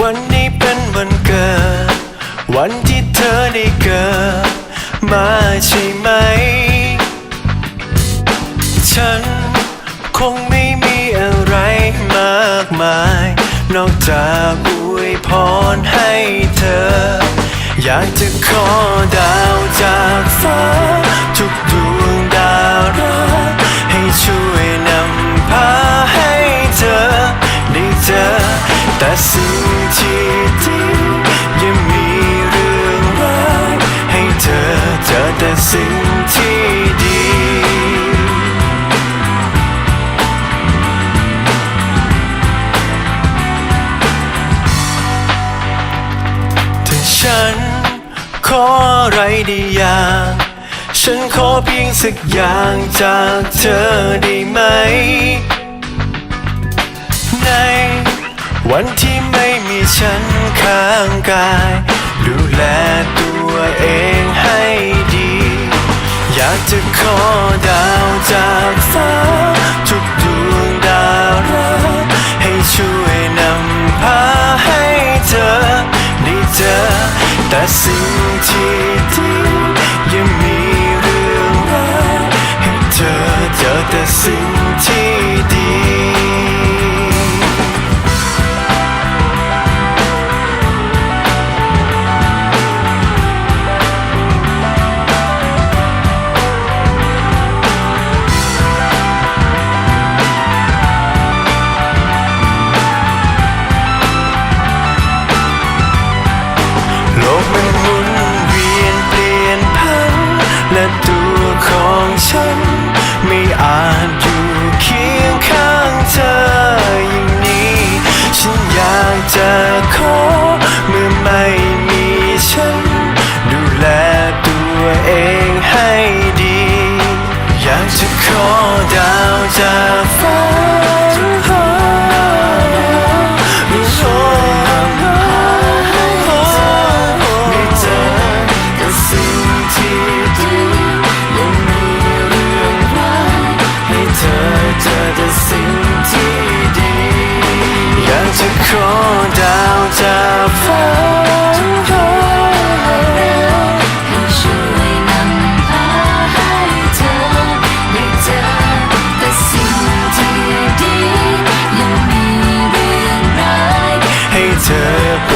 วันนี้เป็นวันเกิด วันที่เธอได้เกิด มาใช่ไหม ฉันคงไม่มีอะไรมากมาย นอกจากอวยพรให้เธอ อยากจะขอดาวจากฟ้าทุกดวงดาวรา ได้อย่าง ฉันขอเพียงสักอย่างจากเธอได้ไหม ในวันที่ไม่มีฉันข้างกาย ดูแลตัวเองให้ดี อยากจะขอดาวจากฟ้าทุกดวงดาวรักให้ช่วยนำพาให้เธอได้เจอแต่สิ่งที่ สิ่งที่ดีโลกมันหมุนเวียนเปลี่ยนพันและตัวของฉันไม่อาจ อยากจ ใ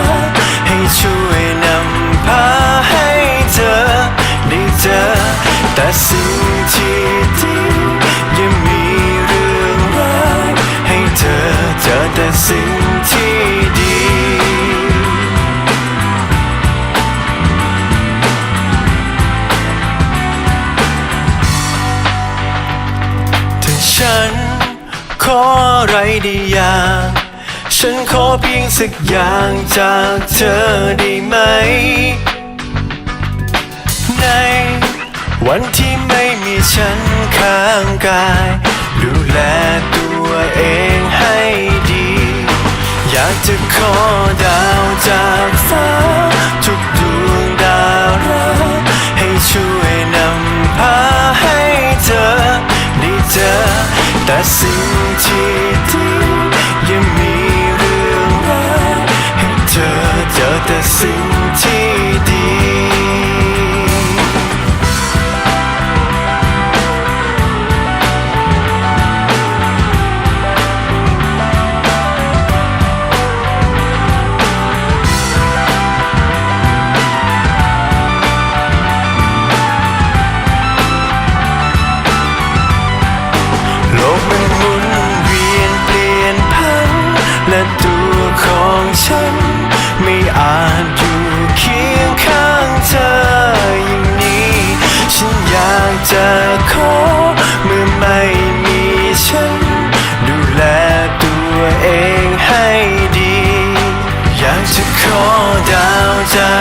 สิ่งที่ดีถ้าฉันขออะไรได้อย่างฉันขอเพียงสักอย่างจากเธอได้ไหม ในวันที่ไม่มีฉันข้างกาย จะขอดาวจากฟ้า ทุกดวงดาวรักให้ช่วยนำพาให้เธอได้เจอแต่สิ่งที่ดียังมีเรื่องราวให้เธอเจอแต่สิ่งที่ 说到这。